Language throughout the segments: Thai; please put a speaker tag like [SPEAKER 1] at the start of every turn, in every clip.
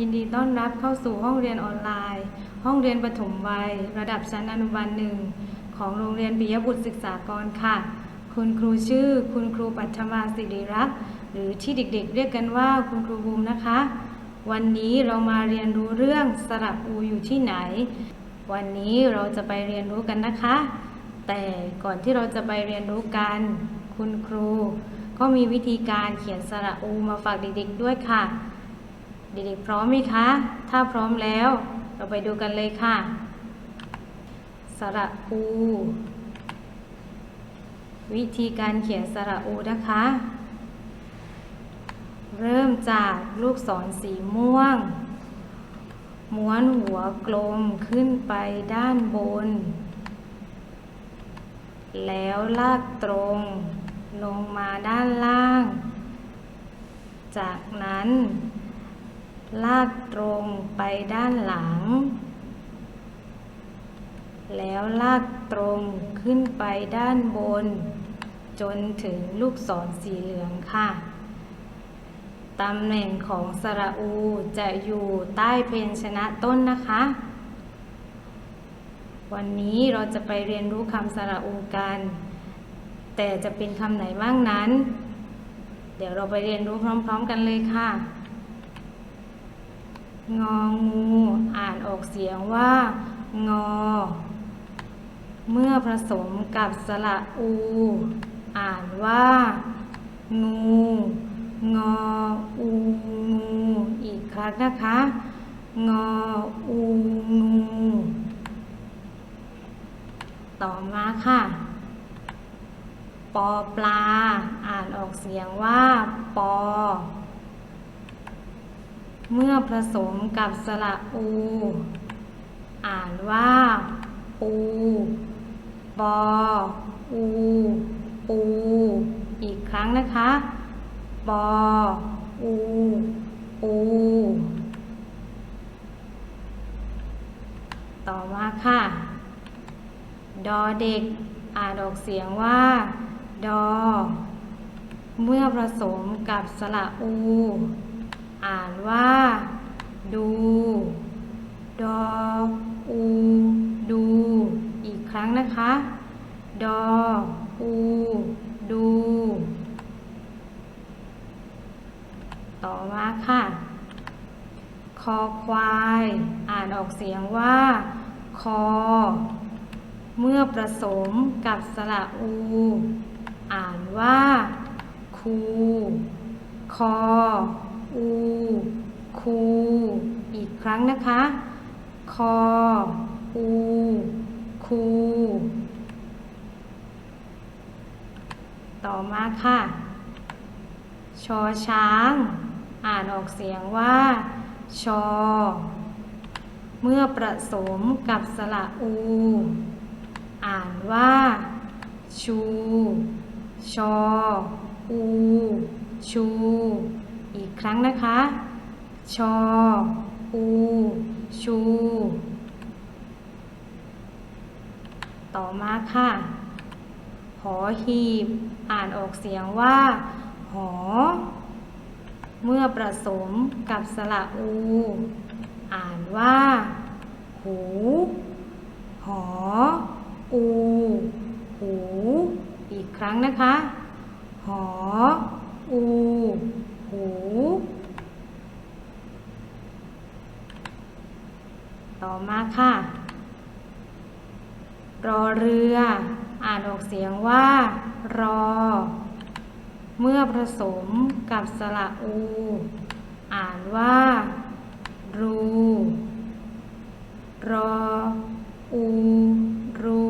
[SPEAKER 1] ยินดีต้อนรับเข้าสู่ห้องเรียนออนไลน์ ห้องเรียนปฐมวัย ระดับชั้นอนุบาลหนึ่งของโรงเรียนปิยบุตรศึกษากรค่ะ คุณครูชื่อ คุณครูปัทมาสิริรักษ์หรือที่เด็กๆ เรียกกันว่าคุณครูบูมนะคะ วันนี้เรามาเรียนรู้เรื่องสระอูอยู่ที่ไหน วันนี้เราจะไปเรียนรู้กันนะคะ แต่ก่อนที่เราจะไปเรียนรู้กัน คุณครู ก็มีวิธีการเขียนสระอูมาฝากเด็กๆด้วยค่ะ เด็กๆพร้อมไหมคะ ถ้าพร้อมแล้วเราไปดูกันเลยค่ะ สระอู วิธีการเขียนสระอูนะคะ เริ่มจากลูกศรสีม่วง ม้วนหัวกลมขึ้นไปด้านบน แล้วลากตรงลงมาด้านล่าง จากนั้น ลากตรงไปด้านหลัง แล้วลากตรงขึ้นไปด้านบน จนถึงลูกศรสีเหลืองค่ะ ตำแหน่งของสระอูจะอยู่ใต้เพนชนะต้นนะคะ วันนี้เราจะไปเรียนรู้คำสระอูกัน แต่จะเป็นคำไหนบ้างนั้น เดี๋ยวเราไปเรียนรู้พร้อม ๆ กันเลยค่ะ งองู อ่านออกเสียงว่า งอ เมื่อผสมกับสระอู อ่านว่า งู งอ อู งู อีกครั้งนะคะ งอ อู งู ต่อมาค่ะปอปลา อ่านออกเสียงว่า ปอ เมื่อผสมกับสระอู อ่านว่าปูปออูปูอีกครั้งนะคะปออูปูต่อมาค่ะ ดอเด็ก อ่านออกเสียงว่า ดอ เมื่อผสมกับสระอู อ่านว่า ดู ดออู ดู อีกครั้งนะคะ ดออู ดู ต่อมาค่ะ คอควาย อ่านออกเสียงว่า คอ เมื่อผสมกับสระอู อ่านว่า คู คอ อูคูอีกครั้งนะคะ คอ อูคูต่อมาค่ะ ชอช้าง อ่านออกเสียงว่า ชอ เมื่อประสมกับสระอู อ่านว่า ชู ชอ อู ชู อีกครั้งนะคะ ชอ อู ชู ต่อมาค่ะ หอหีบ อ่านออกเสียงว่า หอ เมื่อประสมกับสระอู อ่านว่า หู หอ อู หู อีกครั้งนะคะ หอ อู หู ต่อมาค่ะ รอเรือ อ่านออกเสียงว่า รอ เมื่อผสมกับสระอู อ่านว่า รู รอ อู รู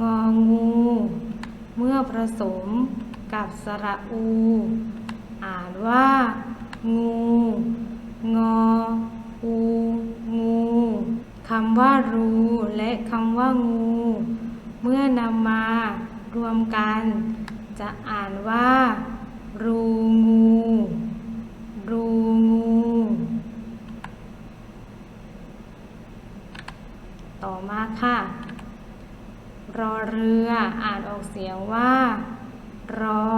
[SPEAKER 1] งองู เมื่อผสม กับสระอู อ่านว่า งู งอ อู งูคำว่ารูและคำว่างู เมื่อนำมารวมกัน จะอ่านว่า รูงู รูงู ต่อมาค่ะ รอเรืออ่านออกเสียงว่า รอ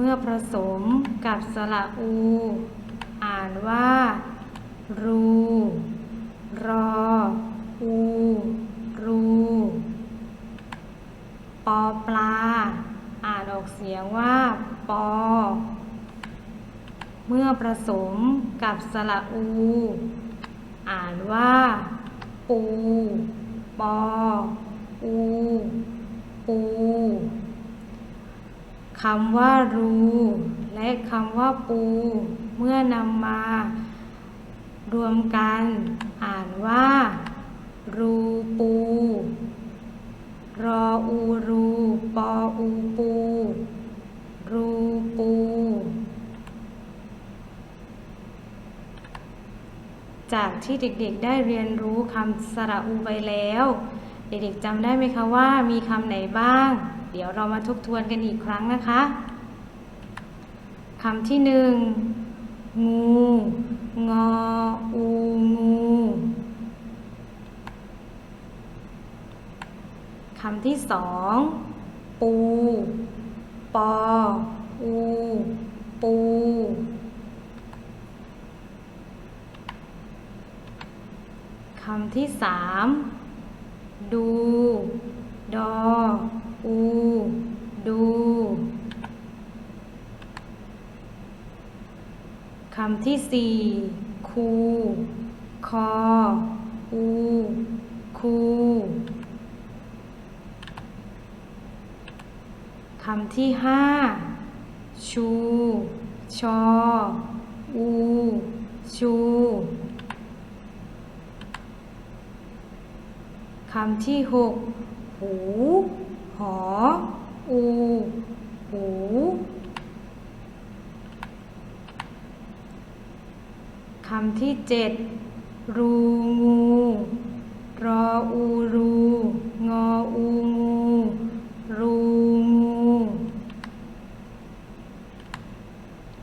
[SPEAKER 1] เมื่อผสมกับสระอู อ่านว่า รู รอ อู รู ปอปลา อ่านออกเสียงว่า ปอ เมื่อผสมกับสระอู อ่านว่า ปู ปอ อู ปู คำว่ารู และคำว่าปู เมื่อนำมา รวมกัน อ่านว่า รูปู รออูรู ปออูปู รูปู จากที่เด็กๆได้เรียนรู้คำสระอูไปแล้ว เด็กๆจำได้ไหมคะว่ามีคำไหนบ้าง เดี๋ยวเรามาทบทวนกันอีกครั้งนะคะคำที่หนึ่งงู งอ อู งูคำที่สองปู ปอ อู ปูคำที่สามดู ดอ อู ดูคำที่สี่คู คอ อู คูคำที่ห้าชู ชอ อู ชูคำที่หกหู หอ อูหูคำที่เจ็ดรูงู รออูรู งออูงู รูงู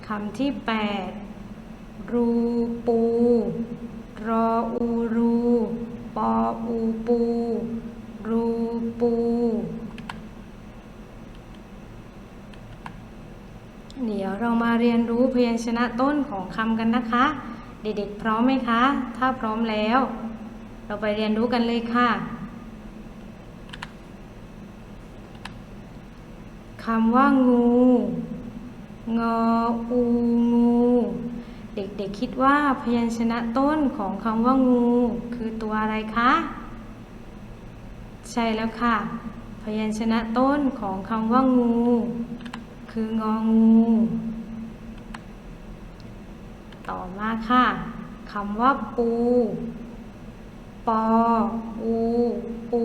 [SPEAKER 1] คำที่แปดรูปู รออูรู ปออูปู รูปู เดี๋ยวเรามาเรียนรู้พยัญชนะต้นของคำกันนะคะ เด็กๆพร้อมไหมคะ ถ้าพร้อมแล้ว เราไปเรียนรู้กันเลยค่ะคำว่างู งออูงู เด็กๆคิดว่าพยัญชนะต้นของคำว่างู คือตัวอะไรคะ ใช่แล้วค่ะ พยัญชนะต้นของคำว่างู คืององู ต่อมาค่ะคำว่าปู ปอ อู ปู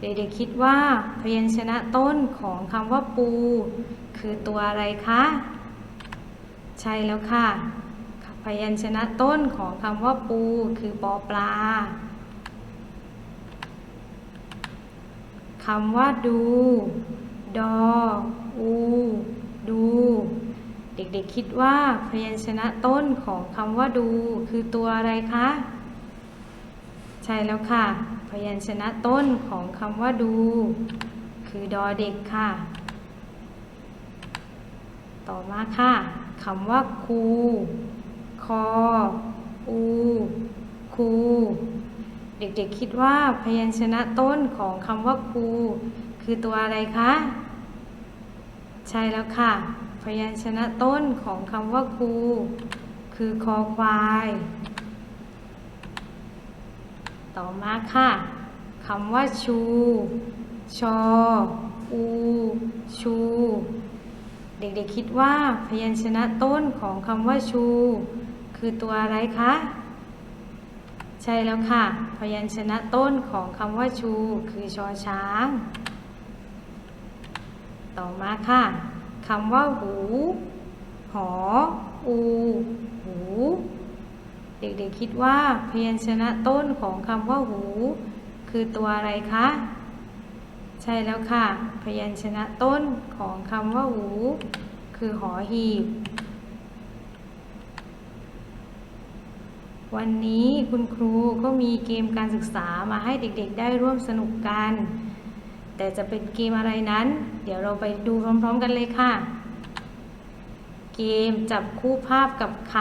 [SPEAKER 1] เด็กๆคิดว่าพยัญชนะต้นของคำว่าปู คือตัวอะไรคะ ใช่แล้วค่ะพยัญชนะต้นของคำว่าปูคือปอปลา คำว่าดู ดอ อู ดู เด็กๆคิดว่าพยัญชนะต้นของคำว่าดูคือตัวอะไรคะ ใช่แล้วค่ะ พยัญชนะต้นของคำว่าดู คือดอเด็กค่ะ ต่อมาค่ะคำว่าคู คอ อู คู เด็กๆคิดว่าพยัญชนะต้นของคำว่าคู คือตัวอะไรคะ ใช่แล้วค่ะ พยัญชนะต้นของคำว่าคูคือคอควาย ต่อมาค่ะคำว่าชู ชอ อู ชู เด็กๆคิดว่าพยัญชนะต้นของคำว่าชู คือตัวอะไรคะ ใช่แล้วค่ะ พยัญชนะต้นของคำว่าชู คือชอช้าง ต่อมาค่ะคำว่าหู หอ อู หู เด็กๆคิดว่าพยัญชนะต้นของคำว่าหู คือตัวอะไรคะ ใช่แล้วค่ะ พยัญชนะต้นของคำว่าหู คือหอหีบ วันนี้คุณครูก็มีเกมการศึกษามาให้เด็กๆ ได้ร่วมสนุกกัน แต่จะเป็นเกมอะไรนั้น เดี๋ยวเราไปดูพร้อมๆกันเลยค่ะ เกมจับคู่ภาพกับค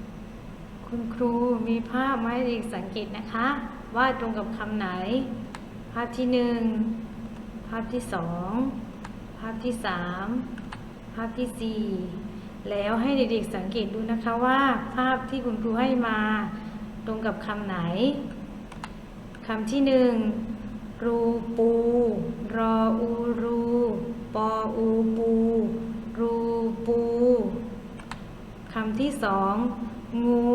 [SPEAKER 1] ำคุณครูมีภาพมาให้เด็กสังเกตนะคะ ว่าตรงกับคำไหน ภาพที่หนึ่งภาพที่สองภาพที่สามภาพที่สี่แล้วให้เด็กๆสังเกตดูนะคะว่าภาพที่คุณครูให้มา ตรงกับคำไหนคำที่หนึ่ง รูปู รออูรู ปออูปู รูปูคำที่สอง งู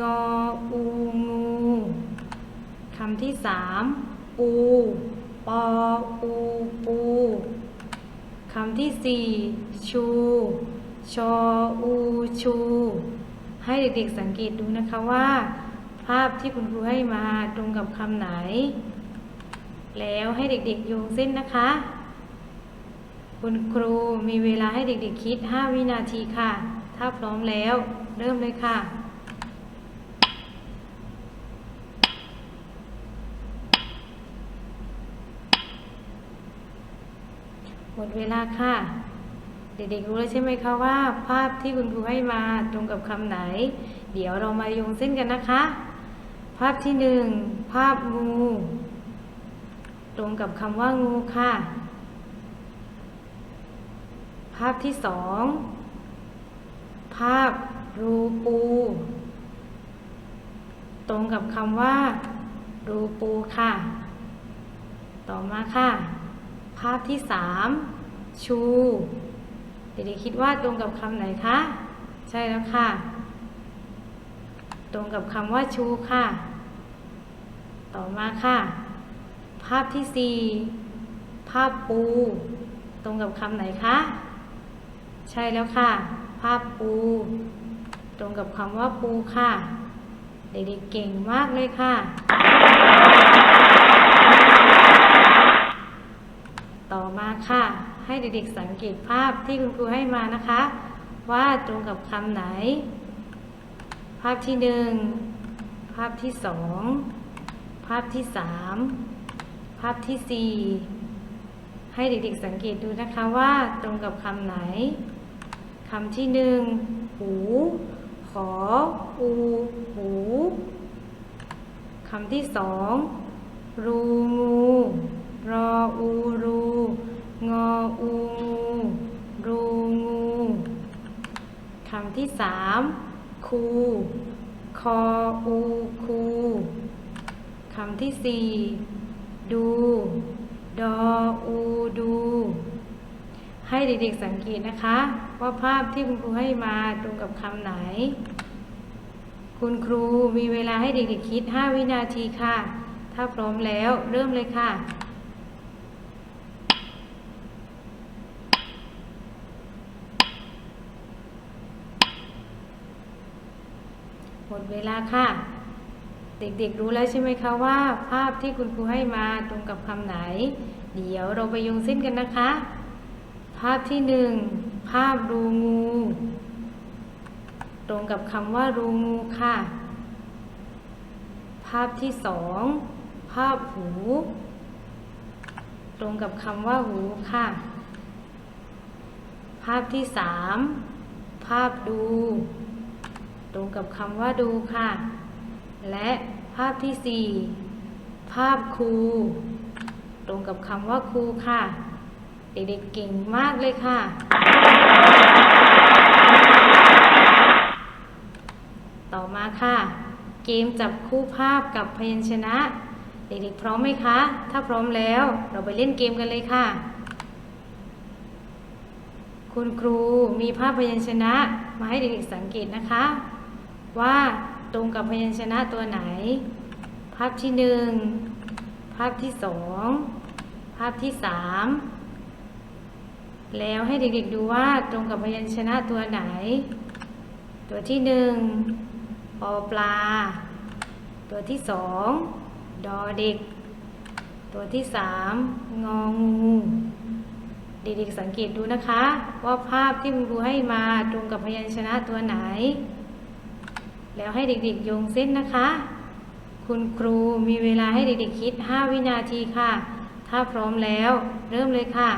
[SPEAKER 1] งออูงูคำที่สามปู ปออูปูคำที่สี่ชู ชออูชู ให้เด็กๆสังเกตดูนะคะว่า ภาพที่คุณครูให้มาตรงกับคำไหน แล้วให้เด็กๆโยงเส้นนะคะ คุณครูมีเวลาให้เด็กๆคิด 5 วินาทีค่ะ ถ้าพร้อมแล้วเริ่มเลยค่ะหมดเวลาค่ะ เด็กๆรู้แล้วใช่ไหมคะว่า ภาพที่คุณครูให้มาตรงกับคำไหน เดี๋ยวเรามาโยงเส้นกันนะคะ ภาพที่หนึ่งภาพงู ตรงกับคำว่างูค่ะ ภาพที่สองภาพรูปู ตรงกับคำว่า รูปูค่ะ ต่อมาค่ะ ภาพที่สามชู เด็กๆคิดว่าตรงกับคำไหนคะ ใช่แล้วค่ะ ตรงกับคำว่าชูค่ะ ต่อมาค่ะาพที่สี่ภาพปู ตรงกับคำไหนคะ ใช่แล้วค่ะ ภาพปู ตรงกับคำว่าปูค่ะ เด็กๆเก่งมากเลยค่ะ ต่อมาค่ะ ให้เด็กๆสังเกตภาพที่คุณครูให้มานะคะ ว่าตรงกับคำไหน ภาพที่หนึ่งภาพที่สองภาพที่สาม ภาพที่สี่ให้เด็กๆสังเกตดูนะคะว่าตรงกับคำไหนคำที่หนึ่งหูขออูหูคำที่สองรูงูรออูรูงออูงูรูงูคำที่สามคูคออูคูคำที่สี่ ดู ดออูดู ให้เด็กๆสังเกตนะคะ ว่าภาพที่คุณครูให้มาตรงกับคำไหน คุณครูมีเวลาให้เด็กๆคิด 5 วินาทีค่ะ ถ้าพร้อมแล้วเริ่มเลยค่ะหมดเวลาค่ะ เด็กๆรู้แล้วใช่ไหมคะว่า ภาพที่คุณครูให้มาตรงกับคำไหน เดี๋ยวเราไปโยงเส้นกันนะคะ ภาพที่หนึ่งภาพรูงู ตรงกับคำว่ารูงูค่ะ ภาพที่สองภาพหู ตรงกับคำว่าหูค่ะ ภาพที่สามภาพดู ตรงกับคำว่าดูค่ะ และภาพที่สี่ภาพครู ตรงกับคำว่าครูค่ะ เด็กๆเก่งมากเลยค่ะ ต่อมาค่ะ เกมจับคู่ภาพกับพยัญชนะ เด็กๆพร้อมไหมคะ ถ้าพร้อมแล้วเราไปเล่นเกมกันเลยค่ะ คุณครูมีภาพพยัญชนะมาให้เด็กๆสังเกตนะคะ ว่า ตรงกับพยัญชนะตัวไหน ภาพที่หนึ่งภาพที่สองภาพที่สามแล้วให้เด็กๆดูว่าตรงกับพยัญชนะตัวไหน ตัวที่หนึ่งปอปลา ตัวที่สองดอเด็ก ตัวที่สามงองูเด็กๆสังเกตดูนะคะ ว่าภาพที่คุณครูให้มาตรงกับพยัญชนะตัวไหน แล้วให้เด็กๆโยงเส้นนะคะ คุณครูมีเวลาให้เด็กๆคิด 5 วินาทีค่ะ ถ้าพร้อมแล้วเริ่มเลยค่ะ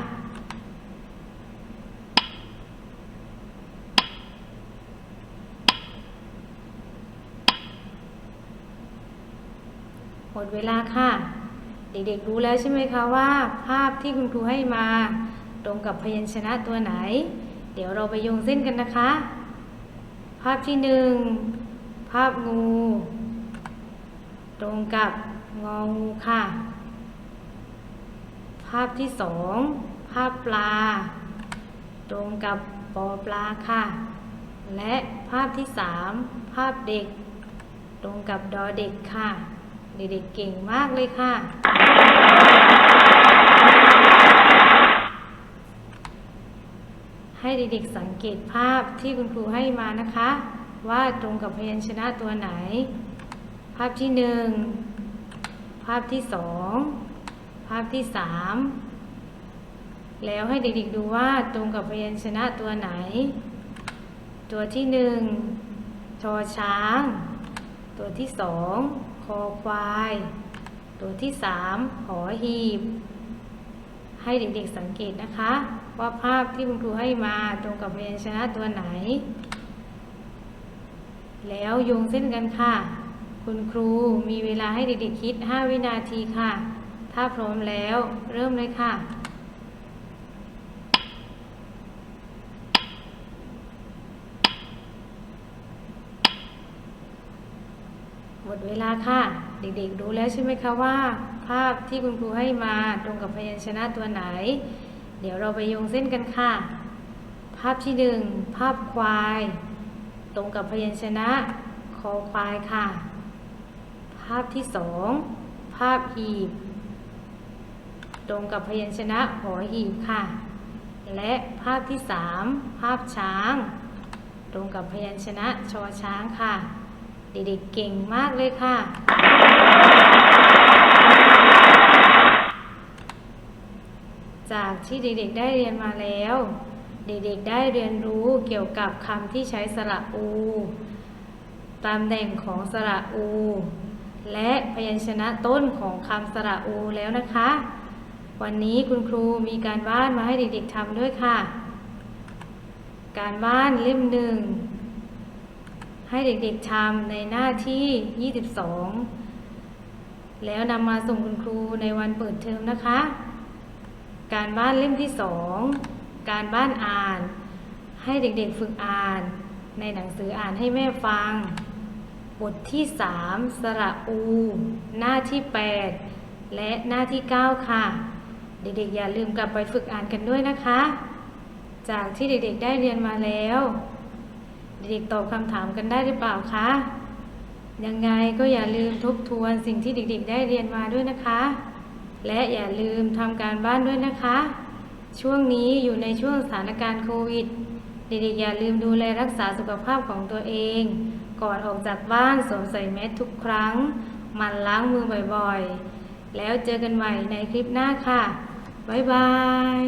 [SPEAKER 1] หมดเวลาค่ะ เด็กๆรู้แล้วใช่ไหมคะว่า ภาพที่คุณครูให้มา ตรงกับพยัญชนะตัวไหน เดี๋ยวเราไปโยงเส้นกันนะคะ ภาพที่หนึ่งาพงู ตรงกับงองูค่ะ ภาพที่สองภาพปลา ตรงกับปอปลาค่ะ และภาพที่สามภาพเด็ก ตรงกับดอเด็กค่ะ เด็กๆเก่งมากเลยค่ะ ให้เด็กๆสังเกตภาพที่คุณครูให้มานะคะ ว่าตรงกับพยัญชนะตัวไหน ภาพที่หนึ่งภาพที่สองภาพที่สามแล้วให้เด็กๆดูว่าตรงกับพยัญชนะตัวไหน ตัวที่หนึ่งชอช้าง ตัวที่สองคอควาย ตัวที่สามหอหีบ ให้เด็กๆสังเกตนะคะ ว่าภาพที่คุณครูให้มาตรงกับพยัญชนะตัวไหน แล้วโยงเส้นกันค่ะ คุณครูมีเวลาให้เด็กๆคิด 5 วินาทีค่ะ ถ้าพร้อมแล้วเริ่มเลยค่ะหมดเวลาค่ะ เด็กๆรู้แล้วใช่ไหมคะว่า ภาพที่คุณครูให้มาตรงกับพยัญชนะตัวไหน เดี๋ยวเราไปโยงเส้นกันค่ะ ภาพที่หนึ่งภาพควาย ตรงกับพยัญชนะคอควายค่ะ ภาพที่สองภาพหีบ ตรงกับพยัญชนะหอหีบค่ะ และภาพที่สามภาพช้าง ตรงกับพยัญชนะชอช้างค่ะ เด็กๆเก่งมากเลยค่ะ จากที่เด็กๆได้เรียนมาแล้ว เด็กๆได้เรียนรู้เกี่ยวกับคำที่ใช้สระอูตำแหน่งของสระอู และพยัญชนะต้นของคำสระอูแล้วนะคะ วันนี้คุณครูมีการบ้านมาให้เด็กๆทำด้วยค่ะ การบ้านเล่มหนึ่งให้เด็กๆทำในหน้าที่ 22 แล้วนำมาส่งคุณครูในวันเปิดเทอมนะคะ การบ้านเล่มที่2 การบ้านอ่าน ให้เด็กๆฝึกอ่าน ในหนังสืออ่านให้แม่ฟัง บทที่ 3 สระอู หน้าที่ 8 และหน้าที่ 9 ค่ะ เด็กๆ อย่าลืมกลับไปฝึกอ่านกันด้วยนะคะ จากที่เด็กๆ ได้เรียนมาแล้ว เด็กๆ ตอบคำถามกันได้หรือเปล่าคะ ยังไงก็อย่าลืมทบทวนสิ่งที่เด็กๆ ได้เรียนมาด้วยนะคะ และอย่าลืมทำการบ้านด้วยนะคะ ช่วงนี้อยู่ในช่วงสถานการณ์โควิด เด็กๆอย่าลืมดูแลรักษาสุขภาพของตัวเอง ก่อนออกจากบ้านสวมใส่แมสทุกครั้งมันล้างมือบ่อยๆ แล้วเจอกันใหม่ในคลิปหน้าค่ะ บ๊ายบาย